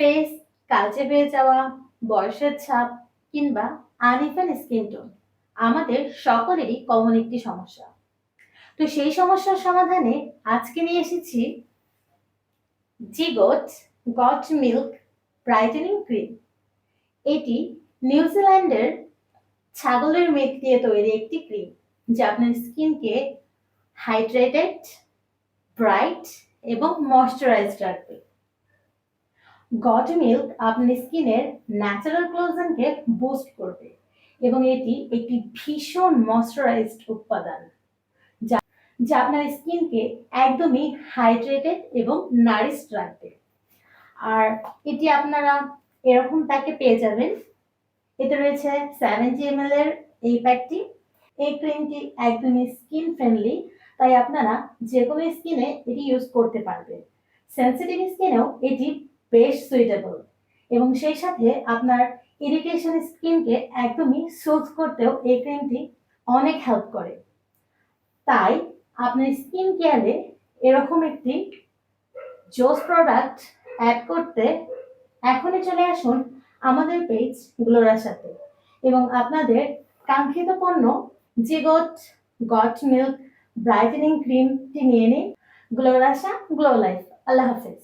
Face কালচে হয়ে যাওয়া, বয়সের ছাপ, কিংবা আনইভেন স্কিন টোন আমাদের সকলেরই কমন একটি সমস্যা। তো সেই সমস্যার সমাধানে আজকে নিয়ে এসেছি জিগোট গট মিল্ক ব্রাইটেনিং ক্রিম। এটি নিউজিল্যান্ডের ছাগলের মিল্ক দিয়ে তৈরি একটি ক্রিম, যা আপনার স্কিনকে হাইড্রেটেড ব্রাইট এবং ময়শ্চারাইজড রাখবে। গট মিল্ক আপনার স্কিনের ন্যাচারাল ক্লোজনকে বুস্ট করবে এবং এটি একটি ভীষণ ময়শ্চারাইজড উপাদান, যা যা আপনার স্কিনকে একদমই হাইড্রেটেড এবং নারিশড রাখবে। আর এটি আপনারা এরকম প্যাকে পেয়ে যাবেন। এতে রয়েছে সেভেন্টি এম এর এই প্যাকটি এই ক্রিমটি একদমই স্কিন ফ্রেন্ডলি তাই আপনারা যে কোনো স্কিনে এটি ইউজ করতে পারবেন। সেন্সিটিভ স্কিনেও এটি বেশ সুইটেবল এবং সেই সাথে আপনার ইরিটেশন স্কিনকে একদমই সোজ করতেও এই ক্রিমটি অনেক হেল্প করে। তাই আপনার স্কিন কেয়ারে এরকম একটি জোস প্রোডাক্ট অ্যাড করতে এখনই চলে আসুন আমাদের পেজ গ্লোরার সাথে এবং আপনাদের কাঙ্ক্ষিত পণ্য জিগট গট মিল্ক, ব্রাইটেনিং ক্রিমটি নিয়ে নিন। গ্লোরাসা গ্লো লাইফ আল্লাহ হাফেজ।